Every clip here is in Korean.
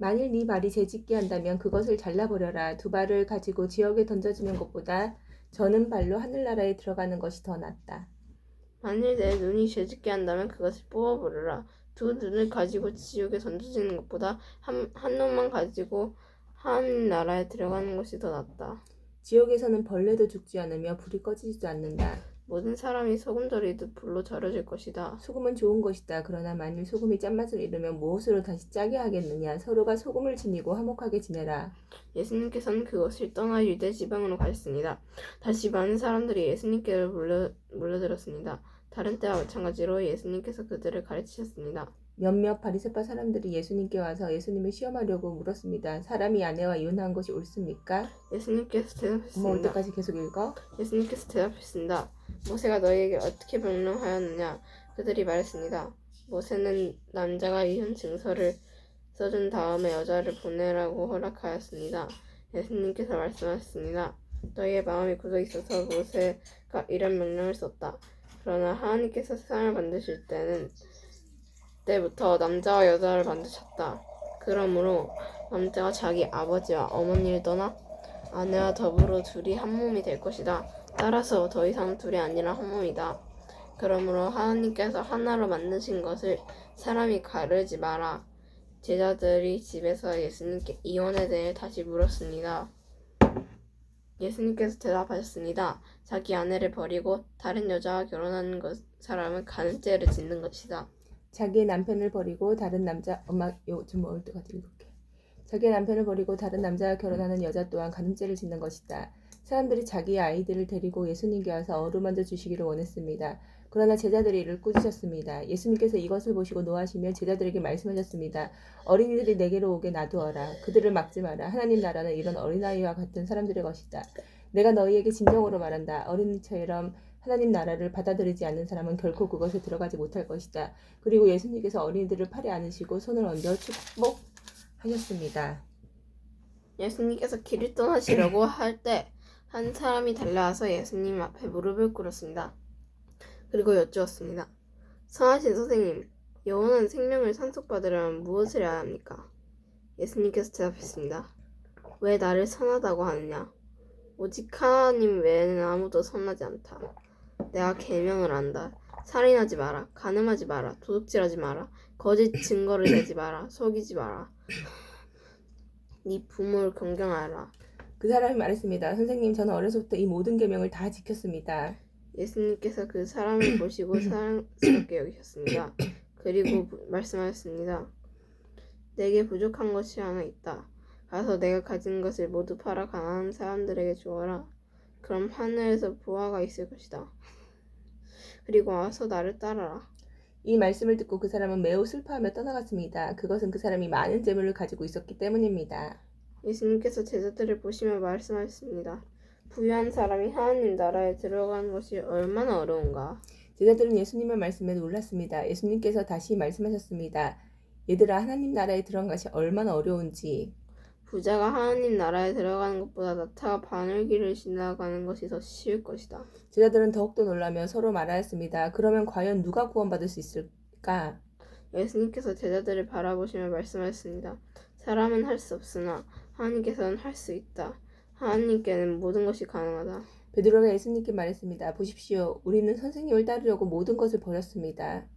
만일 네 발이 재짓게 한다면 그것을 잘라버려라. 두 발을 가지고 지역에 던져지는 것보다 저는 발로 하늘나라에 들어가는 것이 더 낫다. 만일 내 눈이 죄짓게 한다면 그것을 뽑아버려라. 두 눈을 가지고 지옥에 던져지는 것보다 한, 한 눈만 가지고 한 나라에 들어가는 것이 더 낫다. 지옥에서는 벌레도 죽지 않으며 불이 꺼지지도 않는다. 모든 사람이 소금절이듯 불로 절여질 것이다. 소금은 좋은 것이다. 그러나 만일 소금이 짠맛을 잃으면 무엇으로 다시 짜게 하겠느냐? 서로가 소금을 지니고 화목하게 지내라. 예수님께서는 그것을 떠나 유대 지방으로 가셨습니다. 다시 많은 사람들이 예수님께로 몰려, 몰려들었습니다. 다른 때와 마찬가지로 예수님께서 그들을 가르치셨습니다. 몇몇 바리새파 사람들이 예수님께 와서 예수님을 시험하려고 물었습니다. 사람이 아내와 이혼한 것이 옳습니까? 예수님께서 대답했습니다. 때까지 계속 읽어. 예수님께서 대답했습니다. 모세가 너희에게 어떻게 명령하였느냐? 그들이 말했습니다. 모세는 남자가 이혼 증서를 써준 다음에 여자를 보내라고 허락하였습니다. 예수님께서 말씀하셨습니다. 너희의 마음이 굳어 있어서 모세가 이런 명령을 썼다. 그러나 하나님께서 세상을 만드실 때는 때부터 남자와 여자를 만드셨다. 그러므로 남자가 자기 아버지와 어머니를 떠나 아내와 더불어 둘이 한 몸이 될 것이다. 따라서 더 이상 둘이 아니라 한 몸이다. 그러므로 하나님께서 하나로 만드신 것을 사람이 가르지 마라. 제자들이 집에서 예수님께 이혼에 대해 다시 물었습니다. 예수님께서 대답하셨습니다. 자기 아내를 버리고 다른 여자와 결혼하는 것, 사람은 가늠죄를 짓는 것이다. 자기의 남편을 버리고 다른 남자 엄마 요좀 올 때까지 읽을게. 자기의 남편을 버리고 다른 남자와 결혼하는 여자 또한 간음죄를 짓는 것이다. 사람들이 자기의 아이들을 데리고 예수님께 와서 어루만져 주시기를 원했습니다. 그러나 제자들이 이를 꾸짖었습니다. 예수님께서 이것을 보시고 노하시며 제자들에게 말씀하셨습니다. 어린이들이 내게로 오게 놔두어라. 그들을 막지 마라. 하나님 나라는 이런 어린아이와 같은 사람들의 것이다. 내가 너희에게 진정으로 말한다. 어린이처럼 하나님 나라를 받아들이지 않는 사람은 결코 그것에 들어가지 못할 것이다. 그리고 예수님께서 어린이들을 팔에 안으시고 손을 얹어 축복하셨습니다. 예수님께서 길을 떠나시려고 할 때 한 사람이 달려와서 예수님 앞에 무릎을 꿇었습니다. 그리고 여쭈었습니다. 선하신 선생님, 영원한 생명을 상속받으려면 무엇을 해야 합니까? 예수님께서 대답했습니다. 왜 나를 선하다고 하느냐? 오직 하나님 외에는 아무도 선하지 않다. 내가 계명을 안다. 살인하지 마라. 간음하지 마라. 도둑질하지 마라. 거짓 증거를 대지 마라. 속이지 마라. 네 부모를 경경하라. 그 사람이 말했습니다. 선생님, 저는 어려서부터 이 모든 계명을 다 지켰습니다. 예수님께서 그 사람을 보시고 사랑스럽게 여기셨습니다. 그리고 부- 말씀하셨습니다. 내게 부족한 것이 하나 있다. 가서 내가 가진 것을 모두 팔아 가난한 사람들에게 주어라. 그럼 하늘에서 보화가 있을 것이다. 그리고 와서 나를 따라라. 이 말씀을 듣고 그 사람은 매우 슬퍼하며 떠나갔습니다. 그것은 그 사람이 많은 재물을 가지고 있었기 때문입니다. 예수님께서 제자들을 보시며 말씀하셨습니다. 부유한 사람이 하나님 나라에 들어가는 것이 얼마나 어려운가. 제자들은 예수님의 말씀에 놀랐습니다. 예수님께서 다시 말씀하셨습니다. 얘들아, 하나님 나라에 들어간 것이 얼마나 어려운지. 부자가 하나님 나라에 들어가는 것보다 나타가 바늘길을 지나가는 것이 더 쉬울 것이다. 제자들은 더욱더 놀라며 서로 말하였습니다. 그러면 과연 누가 구원받을 수 있을까? 예수님께서 제자들을 바라보시며 말씀하셨습니다. 사람은 할 수 없으나 하나님께서는 할 수 있다. 하나님께는 모든 것이 가능하다. 베드로가 예수님께 말했습니다. 보십시오. 우리는 선생님을 따르려고 모든 것을 버렸습니다.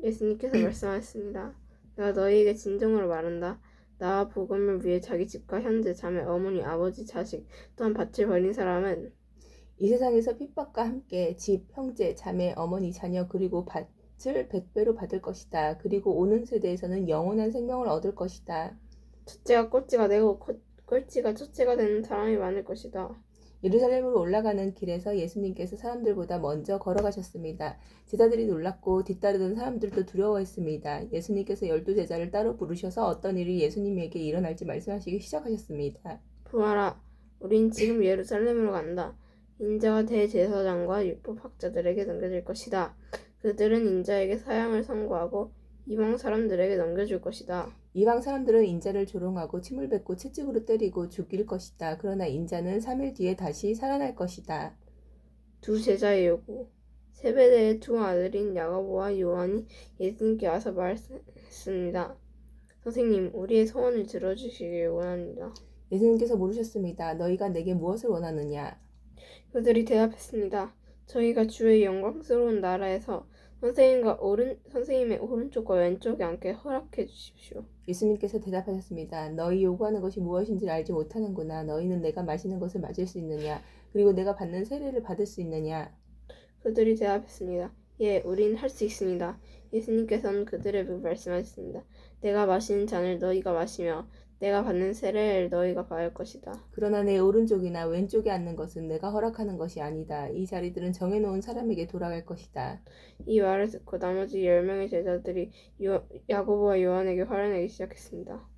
예수님께서 말씀하셨습니다. 내가 너희에게 진정으로 말한다. 나와 복음을 위해 자기 집과 현재 자매 어머니 아버지 자식 또한 밭을 버린 사람은 이 세상에서 핍박과 함께 집, 형제, 자매, 어머니, 자녀 그리고 밭을 백배로 받을 것이다. 그리고 오는 세대에서는 영원한 생명을 얻을 것이다. 첫째가 꼴찌가 되고 꼴- 꼴찌가 첫째가 되는 사람이 많을 것이다. 예루살렘으로 올라가는 길에서 예수님께서 사람들보다 먼저 걸어가셨습니다. 제자들이 놀랐고 뒤따르던 사람들도 두려워했습니다. 예수님께서 열두 제자를 따로 부르셔서 어떤 일이 예수님에게 일어날지 말씀하시기 시작하셨습니다. 부하라, 우린 지금 예루살렘으로 간다. 인자가 대제사장과 율법학자들에게 넘겨질 것이다. 그들은 인자에게 사형을 선고하고 이방 사람들에게 넘겨줄 것이다. 이방 사람들은 인자를 조롱하고 침을 뱉고 채찍으로 때리고 죽일 것이다. 그러나 인자는 3일 뒤에 다시 살아날 것이다. 두 제자의 요구. 세베대의 두 아들인 야고보와 요한이 예수님께 와서 말했습니다. 선생님, 우리의 소원을 들어주시길 원합니다. 예수님께서 물으셨습니다. 너희가 내게 무엇을 원하느냐? 그들이 대답했습니다. 저희가 주의 영광스러운 나라에서 선생님과 오른 선생님의 오른쪽과 왼쪽에 앉게 허락해 주십시오. 예수님께서 대답하셨습니다. 너희 요구하는 것이 무엇인지 알지 못하는구나. 너희는 내가 마시는 것을 마실 수 있느냐? 그리고 내가 받는 세례를 받을 수 있느냐? 그들이 대답했습니다. 예, 우린 할 수 있습니다. 예수님께서는 그들에게 말씀하셨습니다. 내가 마시는 잔을 너희가 마시며 내가 받는 세례를 너희가 받을 것이다. 그러나 내 오른쪽이나 왼쪽에 앉는 것은 내가 허락하는 것이 아니다. 이 자리들은 정해놓은 사람에게 돌아갈 것이다. 이 말을 듣고 나머지 열 명의 제자들이 요, 야고보와 요한에게 화를 내기 시작했습니다.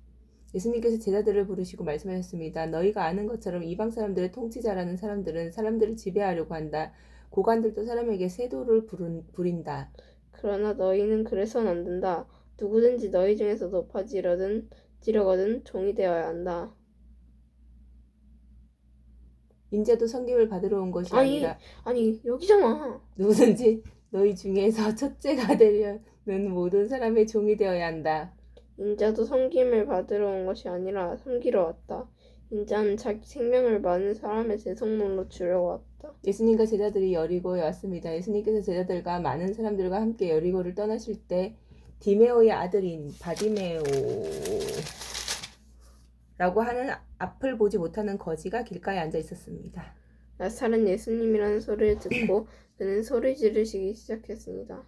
예수님께서 제자들을 부르시고 말씀하셨습니다. 너희가 아는 것처럼 이방 사람들의 통치자라는 사람들은 사람들을 지배하려고 한다. 고관들도 사람에게 세도를 부른, 부린다. 그러나 너희는 그래서는 안 된다. 누구든지 너희 중에서 높아지려든 지려거든 종이 되어야 한다. 인자도 성김을 받으러 온 것이 아니. 아니라 아니 여기잖아. 누구든지 너희 중에서 첫째가 되려는 모든 사람의 종이 되어야 한다. 인자도 섬김을 받으러 온 것이 아니라 섬기러 왔다. 인자는 자기 생명을 많은 사람의 대성물로 주려고 왔다. 예수님과 제자들이 여리고에 왔습니다. 예수님께서 제자들과 많은 사람들과 함께 여리고를 떠나실 때 디메오의 아들인 바디메오라고 하는 앞을 보지 못하는 거지가 길가에 앉아 있었습니다. 나사렛 예수님이라는 소리를 듣고 그는 소리 지르시기 시작했습니다.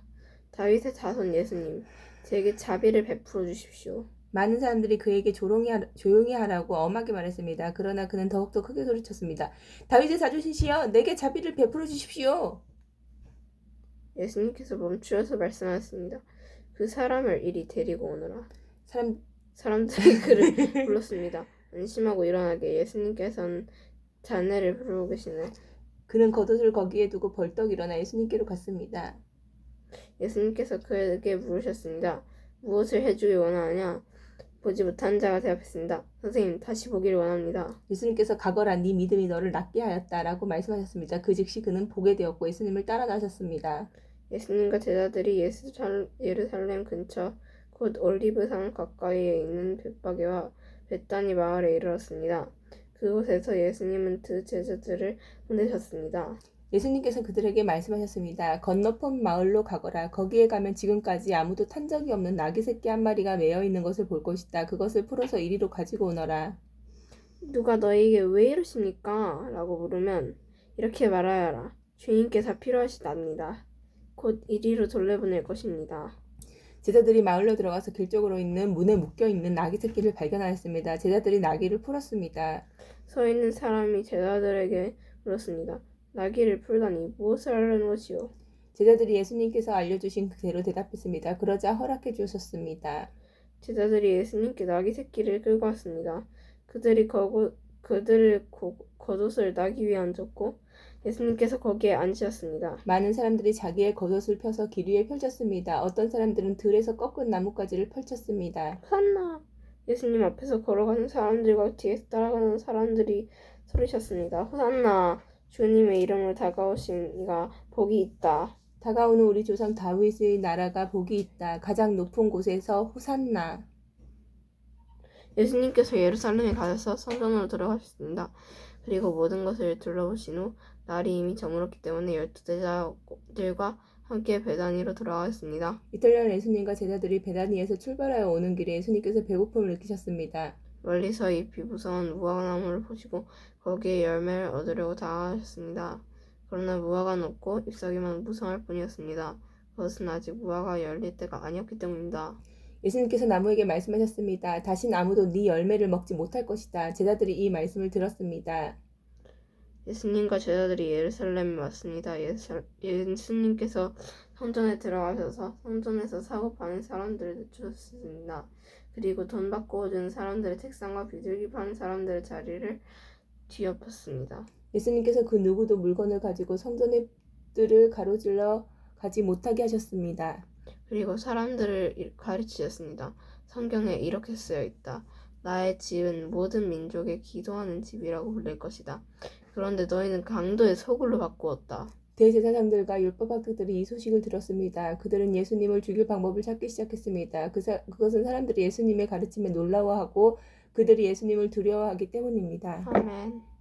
다윗의 자손 예수님, 제게 자비를 베풀어 주십시오. 많은 사람들이 그에게 조용히, 하, 조용히 하라고 엄하게 말했습니다. 그러나 그는 더욱더 크게 소리쳤습니다. 다윗의 자존심이여 내게 자비를 베풀어 주십시오. 예수님께서 멈추어서 말씀하셨습니다. 그 사람을 이리 데리고 오너라. 사람 사람들이 그를 불렀습니다. 안심하고 일어나게 예수님께서는 자네를 부르고 계시네. 그는 겉옷을 거기에 두고 벌떡 일어나 예수님께로 갔습니다. 예수님께서 그에게 물으셨습니다. 무엇을 해주길 원하느냐? 보지 못한 자가 대답했습니다. 선생님, 다시 보기를 원합니다. 예수님께서 가거라 네 믿음이 너를 낫게 하였다라고 말씀하셨습니다. 그 즉시 그는 보게 되었고 예수님을 따라 나셨습니다. 예수님과 제자들이 예루살렘 근처 곧 올리브산 가까이에 있는 벳바게와 벳다니 마을에 이르렀습니다. 그곳에서 예수님은 두 제자들을 보내셨습니다. 예수님께서 그들에게 말씀하셨습니다. 건너편 마을로 가거라. 거기에 가면 지금까지 아무도 탄 적이 없는 나귀 새끼 한 마리가 매어 있는 것을 볼 것이다. 그것을 풀어서 이리로 가지고 오너라. 누가 너에게 왜 이러십니까? 라고 물으면 이렇게 말하여라. 주인께서 필요하시답니다. 곧 이리로 돌려보낼 것입니다. 제자들이 마을로 들어가서 길 쪽으로 있는 문에 묶여 있는 나귀 새끼를 발견하였습니다. 제자들이 나귀를 풀었습니다. 서 있는 사람이 제자들에게 물었습니다. 나귀를 풀다니 무엇을 하려는 것이오? 제자들이 예수님께서 알려주신 그대로 대답했습니다. 그러자 허락해 주셨습니다. 제자들이 예수님께 나귀 새끼를 끌고 왔습니다. 그들이 거고, 그들을 고, 겉옷을 나귀 위에 얹었고 예수님께서 거기에 앉으셨습니다. 많은 사람들이 자기의 겉옷을 펴서 길 위에 펼쳤습니다. 어떤 사람들은 들에서 꺾은 나뭇가지를 펼쳤습니다. 호산나! 예수님 앞에서 걸어가는 사람들과 뒤에서 따라가는 사람들이 소리쳤습니다. 호산나! 주님의 이름으로 다가오신 이가 복이 있다. 다가오는 우리 조상 다윗의 나라가 복이 있다. 가장 높은 곳에서 호산나. 예수님께서 예루살렘에 가셔서 성전으로 들어가셨습니다. 그리고 모든 것을 둘러보신 후 날이 이미 저물었기 때문에 열두 제자들과 함께 베다니로 돌아가셨습니다. 이탈리아 예수님과 제자들이 베다니에서 출발하여 오는 길에 예수님께서 배고픔을 느끼셨습니다. 멀리서 잎이 무성한 무화과나무를 보시고 거기에 열매를 얻으려고 다가가셨습니다. 그러나 무화과는 없고 잎사귀만 무성할 뿐이었습니다. 그것은 아직 무화과가 열릴 때가 아니었기 때문입니다. 예수님께서 나무에게 말씀하셨습니다. 다신 아무도 네 열매를 먹지 못할 것이다. 제자들이 이 말씀을 들었습니다. 예수님과 제자들이 예루살렘에 왔습니다. 예수, 예수님께서 성전에 들어가셔서 성전에서 사고 파는 사람들을 늦추셨습니다. 그리고 돈 받고 준 사람들의 책상과 비둘기 파는 사람들의 자리를 뒤엎었습니다. 예수님께서 그 누구도 물건을 가지고 성전의 뜰을 가로질러 가지 못하게 하셨습니다. 그리고 사람들을 가르치셨습니다. 성경에 이렇게 쓰여 있다. 나의 집은 모든 민족의 기도하는 집이라고 불릴 것이다. 그런데 너희는 강도의 소굴로 바꾸었다. 대제사장들과 율법학자들이 이 소식을 들었습니다. 그들은 예수님을 죽일 방법을 찾기 시작했습니다. 그 사, 그것은 사람들이 예수님의 가르침에 놀라워하고 그들이 예수님을 두려워하기 때문입니다. 아멘.